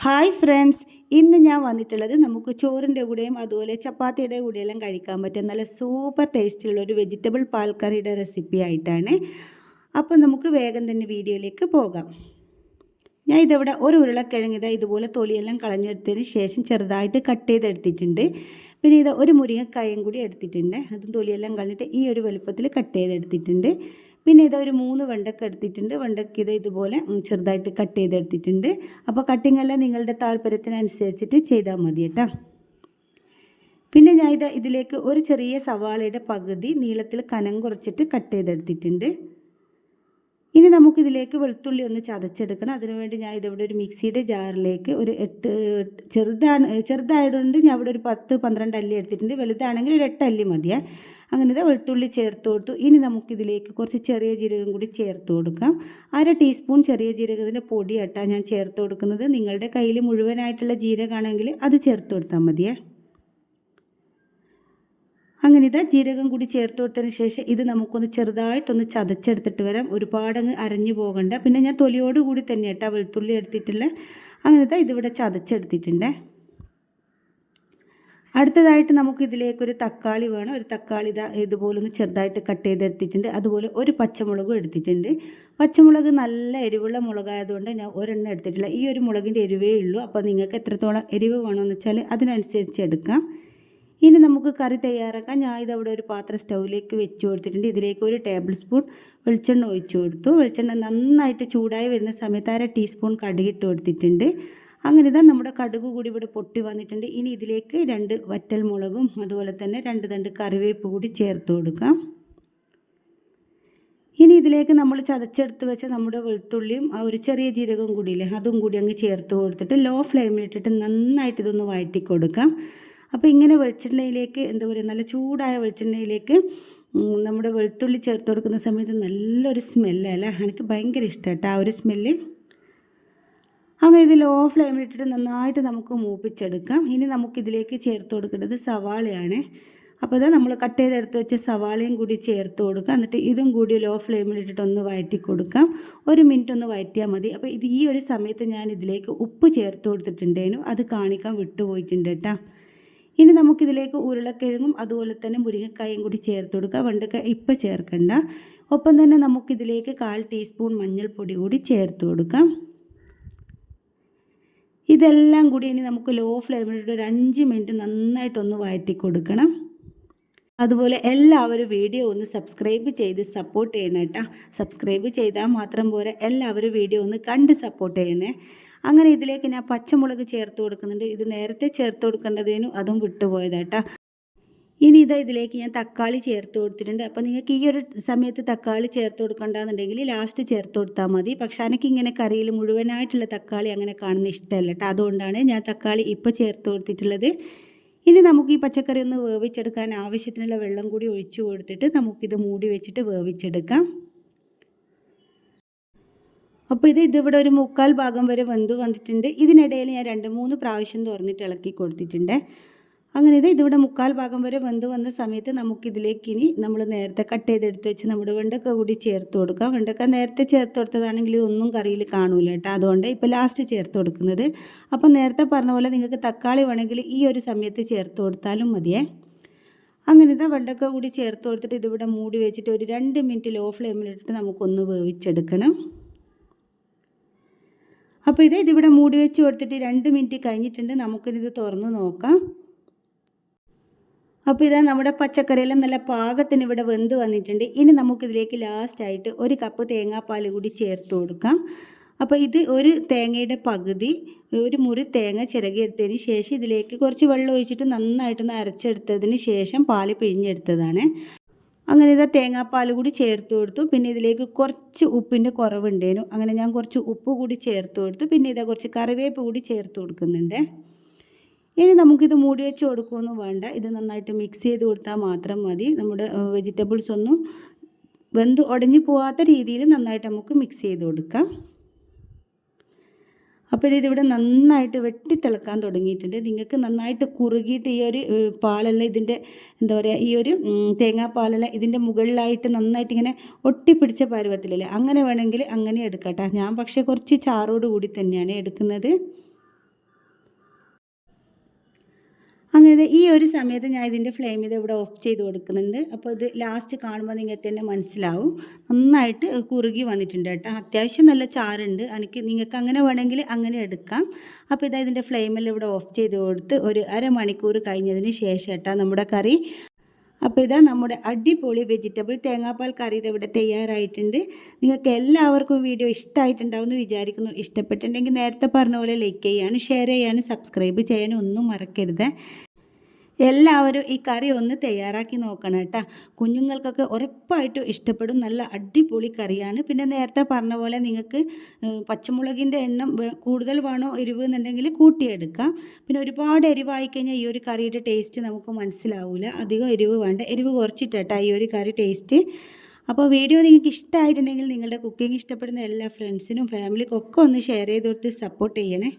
Hi friends ഇന്ന് ഞാൻ വന്നിട്ടുള്ളത് നമുക്ക് ചോറിന്റെ കൂടെയും അതുപോലെ ചപ്പാത്തിയുടെ കൂടെയെല്ലാം കഴിക്കാൻ പറ്റും നല്ല സൂപ്പർ ടേസ്റ്റുള്ള ഒരു വെജിറ്റബിൾ പാൽക്കറിയുടെ റെസിപ്പി ആയിട്ടാണ്. അപ്പോൾ നമുക്ക് വേഗം തന്നെ വീഡിയോയിലേക്ക് പോകാം. ഞാൻ ഇതവിടെ ഒരു ഉരുളക്കിഴങ്ങ് ഇതാ ഇതുപോലെ തൊലിയെല്ലാം കളഞ്ഞെടുത്തതിന് ശേഷം ചെറുതായിട്ട് കട്ട് ചെയ്തെടുത്തിട്ടുണ്ട്. പിന്നെ ഇത് ഒരു മുരിങ്ങക്കായും കൂടി എടുത്തിട്ടുണ്ട്. അതും തൊലിയെല്ലാം കളഞ്ഞിട്ട് ഈ ഒരു വലുപ്പത്തിൽ കട്ട് ചെയ്തെടുത്തിട്ടുണ്ട്. പിന്നെ ഇത് ഒരു മൂന്ന് വെണ്ടക്ക എടുത്തിട്ടുണ്ട്. വെണ്ടക്ക ഇത് ഇതുപോലെ ചെറുതായിട്ട് കട്ട് ചെയ്തെടുത്തിട്ടുണ്ട്. അപ്പോൾ കട്ടിംഗ് എല്ലാം നിങ്ങളുടെ താല്പര്യത്തിനനുസരിച്ചിട്ട് ചെയ്താൽ മതി കേട്ടോ. പിന്നെ ഞാൻ ഇത് ഇതിലേക്ക് ഒരു ചെറിയ സവാളയുടെ പകുതി നീളത്തിൽ കനം കുറച്ചിട്ട് കട്ട് ചെയ്തെടുത്തിട്ടുണ്ട്. ഇനി നമുക്കിതിലേക്ക് വെളുത്തുള്ളി ഒന്ന് ചതച്ചെടുക്കണം. അതിനുവേണ്ടി ഞാൻ ഇതിവിടെ ഒരു മിക്സിയുടെ ജാറിലേക്ക് ഒരു എട്ട് ചെറുതാണ് ചെറുതായതുകൊണ്ട് ഞാൻ ഇവിടെ ഒരു പത്ത് പന്ത്രണ്ട് അല്ലി എടുത്തിട്ടുണ്ട്. വലുതാണെങ്കിൽ ഒരു എട്ട് അല്ലി മതിയേ. അങ്ങനെ ഇത് വെളുത്തുള്ളി ചേർത്ത് കൊടുത്തു. ഇനി നമുക്കിതിലേക്ക് കുറച്ച് ചെറിയ ജീരകം കൂടി ചേർത്ത് കൊടുക്കാം. അര ടീസ്പൂൺ ചെറിയ ജീരകത്തിന്റെ പൊടിയാട്ടാണ് ഞാൻ ചേർത്ത് കൊടുക്കുന്നത്. നിങ്ങളുടെ കയ്യിൽ മുഴുവനായിട്ടുള്ള ജീരകമാണെങ്കിൽ അത് ചേർത്ത് കൊടുത്താൽ മതിയേ. അങ്ങനെ ഇതാ ജീരകം കൂടി ചേർത്ത് കൊടുത്തതിന് ശേഷം ഇത് നമുക്കൊന്ന് ചെറുതായിട്ടൊന്ന് ചതച്ചെടുത്തിട്ട് വരാം. ഒരുപാടങ്ങ് അരഞ്ഞു പോകണ്ട. പിന്നെ ഞാൻ തൊലിയോട് കൂടി തന്നെ കേട്ടോ വെളുത്തുള്ളി എടുത്തിട്ടുള്ള അങ്ങനെ ഇതാ ഇതിവിടെ ചതച്ചെടുത്തിട്ടുണ്ടേ. അടുത്തതായിട്ട് നമുക്ക് ഇതിലേക്കൊരു തക്കാളി വേണം. ഒരു തക്കാളി ഇതാ ഇതുപോലെ ഒന്ന് ചെറുതായിട്ട് കട്ട് ചെയ്തെടുത്തിട്ടുണ്ട്. അതുപോലെ ഒരു പച്ചമുളകും എടുത്തിട്ടുണ്ട്. പച്ചമുളക് നല്ല എരിവുള്ള മുളകായതുകൊണ്ട് ഞാൻ ഒരെണ്ണം എടുത്തിട്ടില്ല. ഈ ഒരു മുളകിന്റെ എരിവേ ഉള്ളൂ. അപ്പോൾ നിങ്ങൾക്ക് എത്രത്തോളം എരിവ് വേണമെന്ന് വെച്ചാൽ അതിനനുസരിച്ച് എടുക്കാം. ഇനി നമുക്ക് കറി തയ്യാറാക്കാൻ ഞാൻ ഇതവിടെ ഒരു പാത്രം സ്റ്റൗവിലേക്ക് വെച്ച് കൊടുത്തിട്ടുണ്ട്. ഇതിലേക്ക് ഒരു ടേബിൾ സ്പൂൺ വെളിച്ചെണ്ണ ഒഴിച്ചു കൊടുത്തു. വെളിച്ചെണ്ണ നന്നായിട്ട് ചൂടായി വരുന്ന സമയത്ത് അര ടീസ്പൂൺ കടുകിട്ട് കൊടുത്തിട്ടുണ്ട്. അങ്ങനെ ഇതാ നമ്മുടെ കടുക് കൂടി ഇവിടെ പൊട്ടി വന്നിട്ടുണ്ട്. ഇനി ഇതിലേക്ക് രണ്ട് വറ്റൽ മുളകും അതുപോലെ തന്നെ രണ്ട് തണ്ട് കറിവേപ്പ് കൂടി ചേർത്ത് കൊടുക്കാം. ഇനി ഇതിലേക്ക് നമ്മൾ ചതച്ചെടുത്ത് വെച്ച നമ്മുടെ വെളുത്തുള്ളിയും ആ ഒരു ചെറിയ ജീരകവും കൂടിയില്ലേ അതും കൂടി അങ്ങ് ചേർത്ത് കൊടുത്തിട്ട് ലോ ഫ്ലെയിമിലിട്ടിട്ട് നന്നായിട്ട് ഇതൊന്ന് വഴറ്റി കൊടുക്കാം. അപ്പോൾ ഇങ്ങനെ വെളിച്ചെണ്ണയിലേക്ക് എന്താ പറയുക നല്ല ചൂടായ വെളിച്ചെണ്ണയിലേക്ക് നമ്മുടെ വെളുത്തുള്ളി ചേർത്ത് കൊടുക്കുന്ന സമയത്ത് നല്ലൊരു സ്മെല്ലല്ലേ എനിക്ക് ഭയങ്കര ഇഷ്ടമായിട്ട് ആ ഒരു സ്മെല്ല് അങ്ങനെ ഇത് ലോ ഫ്ലെയിമിലിട്ടിട്ട് നന്നായിട്ട് നമുക്ക് മൂപ്പിച്ചെടുക്കാം. ഇനി നമുക്കിതിലേക്ക് ചേർത്ത് കൊടുക്കേണ്ടത് സവാളയാണ്. അപ്പോൾ ഇതാ നമ്മൾ കട്ട് ചെയ്തെടുത്ത് വെച്ച സവാളയും കൂടി ചേർത്ത് കൊടുക്കുക. എന്നിട്ട് ഇതും കൂടി ലോ ഫ്ലെയിമിലിട്ടിട്ട് ഒന്ന് വഴറ്റി കൊടുക്കാം. ഒരു മിനിറ്റ് ഒന്ന് വഴറ്റിയാൽ മതി. അപ്പോൾ ഇത് ഈ ഒരു സമയത്ത് ഞാൻ ഇതിലേക്ക് ഉപ്പ് ചേർത്ത് കൊടുത്തിട്ടുണ്ടേനു. അത് കാണിക്കാൻ വിട്ടുപോയിട്ടുണ്ട് കേട്ടോ. ഇനി നമുക്കിതിലേക്ക് ഉരുളക്കിഴങ്ങും അതുപോലെ തന്നെ മുരിങ്ങക്കായും കൂടി ചേർത്ത് കൊടുക്കുക. വെണ്ടക്ക ഇപ്പം ചേർക്കണ്ട. ഒപ്പം തന്നെ നമുക്കിതിലേക്ക് കാൽ ടീസ്പൂൺ മഞ്ഞൾപ്പൊടി കൂടി ചേർത്ത് കൊടുക്കാം. ഇതെല്ലാം കൂടി ഇനി നമുക്ക് ലോ ഫ്ലെയിമിലിട്ട് ഒരു അഞ്ച് മിനിറ്റ് നന്നായിട്ടൊന്ന് വഴറ്റി കൊടുക്കണം. അതുപോലെ എല്ലാവരും വീഡിയോ ഒന്ന് സബ്സ്ക്രൈബ് ചെയ്ത് സപ്പോർട്ട് ചെയ്യണം കേട്ടോ സബ്സ്ക്രൈബ് ചെയ്താൽ മാത്രം പോരെ എല്ലാവരും വീഡിയോ ഒന്ന് കണ്ട് സപ്പോർട്ട് ചെയ്യണേ. അങ്ങനെ ഇതിലേക്ക് ഞാൻ പച്ചമുളക് ചേർത്ത് കൊടുക്കുന്നുണ്ട്. ഇത് നേരത്തെ ചേർത്ത് കൊടുക്കേണ്ടതിനും അതും വിട്ടുപോയതാട്ടാ ഇനി ഇതാ ഇതിലേക്ക് ഞാൻ തക്കാളി ചേർത്ത് കൊടുത്തിട്ടുണ്ട്. അപ്പോൾ നിങ്ങൾക്ക് ഈ ഒരു സമയത്ത് തക്കാളി ചേർത്ത് കൊടുക്കണ്ടെന്നുണ്ടെങ്കിൽ ലാസ്റ്റ് ചേർത്ത് കൊടുത്താൽ മതി. പക്ഷെ എനിക്ക് ഇങ്ങനെ കറിയിൽ മുഴുവനായിട്ടുള്ള തക്കാളി അങ്ങനെ കാണുന്ന ഇഷ്ടമല്ല കേട്ടോ അതുകൊണ്ടാണ് ഞാൻ തക്കാളി ഇപ്പോൾ ചേർത്ത് കൊടുത്തിട്ടുള്ളത്. ഇനി നമുക്ക് ഈ പച്ചക്കറി ഒന്ന് വേവിച്ചെടുക്കാൻ ആവശ്യത്തിനുള്ള വെള്ളം കൂടി ഒഴിച്ചു കൊടുത്തിട്ട് നമുക്കിത് മൂടി വെച്ചിട്ട് വേവിച്ചെടുക്കാം. അപ്പോൾ ഇത് ഇതിവിടെ ഒരു മുക്കാൽ ഭാഗം വരെ വെന്ത് വന്നിട്ടുണ്ട്. ഇതിനിടയിൽ ഞാൻ രണ്ട് മൂന്ന് പ്രാവശ്യം തുറന്നിട്ട് ഇളക്കി കൊടുത്തിട്ടുണ്ട്. അങ്ങനെ ഇത് ഇതിവിടെ മുക്കാൽ ഭാഗം വരെ വെന്ത് വന്ന സമയത്ത് നമുക്കിതിലേക്ക് ഇനി നമ്മൾ നേരത്തെ കട്ട് ചെയ്തെടുത്ത് വെച്ച് നമ്മുടെ വെണ്ടക്ക കൂടി ചേർത്ത് കൊടുക്കാം. വെണ്ടക്ക നേരത്തെ ചേർത്ത് കൊടുത്തതാണെങ്കിൽ ഇതൊന്നും കറിയിൽ കാണൂല കേട്ടോ. അതുകൊണ്ട് ഇപ്പോൾ ലാസ്റ്റ് ചേർത്ത് കൊടുക്കുന്നത്. അപ്പോൾ നേരത്തെ പറഞ്ഞ പോലെ നിങ്ങൾക്ക് തക്കാളി വേണമെങ്കിൽ ഈ ഒരു സമയത്ത് ചേർത്ത് കൊടുത്താലും മതിയേ. അങ്ങനെ ഇത് വെണ്ടക്ക കൂടി ചേർത്ത് കൊടുത്തിട്ട് ഇതിവിടെ മൂടി വെച്ചിട്ട് ഒരു രണ്ട് മിനിറ്റ് ലോ ഫ്ലെയിമിലിട്ടിട്ട് നമുക്കൊന്ന് വേവിച്ചെടുക്കണം. അപ്പോൾ ഇത് ഇതിവിടെ മൂടി വെച്ച് കൊടുത്തിട്ട് രണ്ട് മിനിറ്റ് കഴിഞ്ഞിട്ടുണ്ട്. നമുക്കിത് തുറന്ന് നോക്കാം. അപ്പോൾ ഇതാ നമ്മുടെ പച്ചക്കറിയെല്ലാം നല്ല പാകത്തിന് ഇവിടെ വെന്ത് വന്നിട്ടുണ്ട്. ഇനി നമുക്കിതിലേക്ക് ലാസ്റ്റായിട്ട് ഒരു കപ്പ് തേങ്ങാപ്പാൽ കൂടി ചേർത്ത് കൊടുക്കാം. അപ്പോൾ ഇത് ഒരു തേങ്ങയുടെ പകുതി ഒരു മുറി തേങ്ങ ചിരകിയെടുത്തതിന് ശേഷം ഇതിലേക്ക് കുറച്ച് വെള്ളം ഒഴിച്ചിട്ട് നന്നായിട്ടൊന്ന് അരച്ചെടുത്തതിന് ശേഷം പാൽ പിഴിഞ്ഞെടുത്തതാണ്. അങ്ങനെ ഇതാ തേങ്ങാപ്പാൽ കൂടി ചേർത്ത് കൊടുത്തു. പിന്നെ ഇതിലേക്ക് കുറച്ച് ഉപ്പിന്റെ കുറവുണ്ടേനു. അങ്ങനെ ഞാൻ കുറച്ച് ഉപ്പ് കൂടി ചേർത്ത് കൊടുത്തു. പിന്നെ ഇതാ കുറച്ച് കറിവേപ്പ് കൂടി ചേർത്ത് കൊടുക്കുന്നുണ്ട്. ഇനി നമുക്കിത് മൂടി വെച്ച് കൊടുക്കുകയൊന്നും വേണ്ട. ഇത് നന്നായിട്ട് മിക്സ് ചെയ്ത് കൊടുത്താൽ മാത്രം മതി. നമ്മുടെ വെജിറ്റബിൾസ് ഒന്നും വെന്ത് ഉടഞ്ഞു പോകാത്ത രീതിയിൽ നന്നായിട്ട് നമുക്ക് മിക്സ് ചെയ്ത് കൊടുക്കാം. അപ്പോൾ ഇതിവിടെ നന്നായിട്ട് വെട്ടിത്തിളക്കാൻ തുടങ്ങിയിട്ടുണ്ട്. നിങ്ങൾക്ക് നന്നായിട്ട് കുറുകിയിട്ട് ഈ ഒരു പാലെല്ലാം ഇതിന്റെ എന്താ പറയുക ഈ ഒരു തേങ്ങാപ്പാലെല്ലാം ഇതിന്റെ മുകളിലായിട്ട് നന്നായിട്ട് ഇങ്ങനെ ഒട്ടിപ്പിടിച്ച പരുവത്തിലല്ലേ? അങ്ങനെ വേണമെങ്കിൽ അങ്ങനെ എടുക്കട്ടെ ഞാൻ പക്ഷേ കുറച്ച് ചാറോട് കൂടി തന്നെയാണ് എടുക്കുന്നത്. അങ്ങനെ ഈ ഒരു സമയത്ത് ഞാൻ ഇതിന്റെ ഫ്ലെയിം ഇത് ഇവിടെ ഓഫ് ചെയ്ത് കൊടുക്കുന്നുണ്ട്. അപ്പോൾ ഇത് ലാസ്റ്റ് കാണുമ്പോൾ നിങ്ങൾക്ക് തന്നെ മനസ്സിലാവും. നന്നായിട്ട് കുറുകി വന്നിട്ടുണ്ട് കേട്ടോ. അത്യാവശ്യം നല്ല ചാറുണ്ട്. എനിക്ക് നിങ്ങൾക്ക് അങ്ങനെ വേണമെങ്കിൽ അങ്ങനെ എടുക്കാം. അപ്പോൾ ഇതാ ഇതിന്റെ ഫ്ലെയിമെല്ലാം ഇവിടെ ഓഫ് ചെയ്ത് കൊടുത്ത് ഒരു അരമണിക്കൂർ കഴിഞ്ഞതിന് ശേഷം കേട്ടോ നമ്മുടെ കറി. അപ്പോൾ ഇതാ നമ്മുടെ അടിപൊളി വെജിറ്റബിൾ തേങ്ങാപ്പാൽ കറി ഇത് ഇവിടെ തയ്യാറായിട്ടുണ്ട്. നിങ്ങൾക്ക് എല്ലാവർക്കും വീഡിയോ ഇഷ്ടമായിട്ടുണ്ടാവും എന്ന് വിചാരിക്കുന്നു. ഇഷ്ടപ്പെട്ടിട്ടുണ്ടെങ്കിൽ നേരത്തെ പറഞ്ഞ പോലെ ലൈക്ക് ചെയ്യാനും ഷെയർ ചെയ്യാനും സബ്സ്ക്രൈബ് ചെയ്യാനും ഒന്നും മറക്കരുത്. എല്ലാവരും ഈ കറി ഒന്ന് തയ്യാറാക്കി നോക്കണം കേട്ടോ. കുഞ്ഞുങ്ങൾക്കൊക്കെ ഉറപ്പായിട്ടും ഇഷ്ടപ്പെടും. നല്ല അടിപൊളി കറിയാണ്. പിന്നെ നേരത്തെ പറഞ്ഞ പോലെ നിങ്ങൾക്ക് പച്ചമുളകിന്റെ എണ്ണം കൂടുതൽ വേണോ എരിവ് എന്നുണ്ടെങ്കിൽ കൂട്ടിയെടുക്കാം. പിന്നെ ഒരുപാട് എരിവായി കഴിഞ്ഞാൽ ഈ ഒരു കറിയുടെ ടേസ്റ്റ് നമുക്ക് മനസ്സിലാവില്ല അധികം എരിവ് വേണ്ട. എരിവ് കുറച്ചിട്ടാ ഈ ഒരു കറി ടേസ്റ്റ്. അപ്പോൾ വീഡിയോ നിങ്ങൾക്ക് ഇഷ്ടമായിട്ടുണ്ടെങ്കിൽ നിങ്ങളുടെ കുക്കിംഗ് ഇഷ്ടപ്പെടുന്ന എല്ലാ ഫ്രണ്ട്സിനും ഫാമിലിക്കും ഒക്കെ ഒന്ന് ഷെയർ ചെയ്ത് കൊടുത്ത് സപ്പോർട്ട് ചെയ്യണേ.